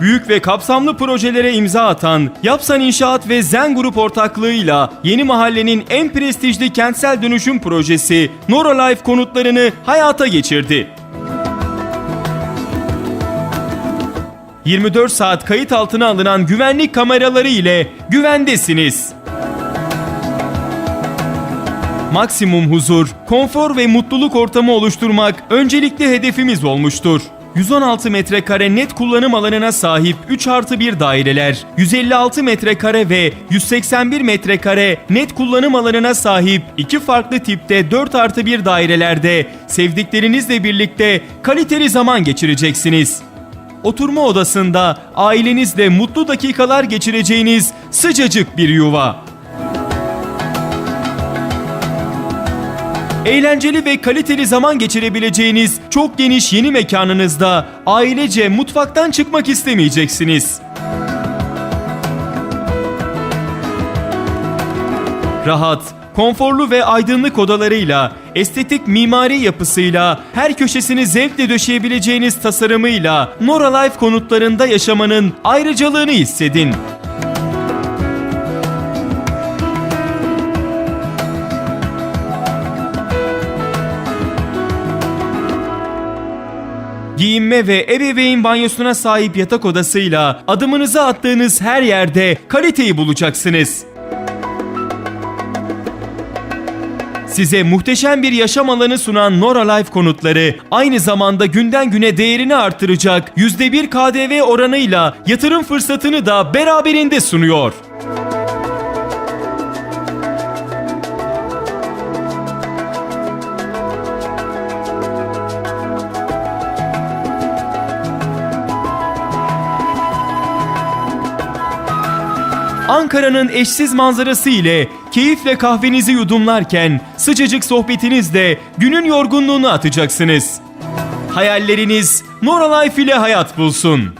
büyük ve kapsamlı projelere imza atan Yapsan İnşaat ve Zen Grup ortaklığıyla yeni mahallenin en prestijli kentsel dönüşüm projesi Nora Life konutlarını hayata geçirdi. 24 saat kayıt altına alınan güvenlik kameraları ile güvendesiniz. Maksimum huzur, konfor ve mutluluk ortamı oluşturmak öncelikli hedefimiz olmuştur. 116 metrekare net kullanım alanına sahip 3 artı 1 daireler, 156 metrekare ve 181 metrekare net kullanım alanına sahip iki farklı tipte 4 artı 1 dairelerde sevdiklerinizle birlikte kaliteli zaman geçireceksiniz. Oturma odasında ailenizle mutlu dakikalar geçireceğiniz sıcacık bir yuva. Eğlenceli ve kaliteli zaman geçirebileceğiniz çok geniş yeni mekanınızda ailece mutfaktan çıkmak istemeyeceksiniz. Rahat, konforlu ve aydınlık odalarıyla, estetik mimari yapısıyla, her köşesini zevkle döşeyebileceğiniz tasarımıyla Nora Life konutlarında yaşamanın ayrıcalığını hissedin. Giyinme ve ebeveyn banyosuna sahip yatak odasıyla adımınızı attığınız her yerde kaliteyi bulacaksınız. Size muhteşem bir yaşam alanı sunan Nora Life konutları aynı zamanda günden güne değerini artıracak %1 KDV oranıyla yatırım fırsatını da beraberinde sunuyor. Ankara'nın eşsiz manzarası ile keyifle kahvenizi yudumlarken sıcacık sohbetinizle günün yorgunluğunu atacaksınız. Hayalleriniz Nora Life ile hayat bulsun.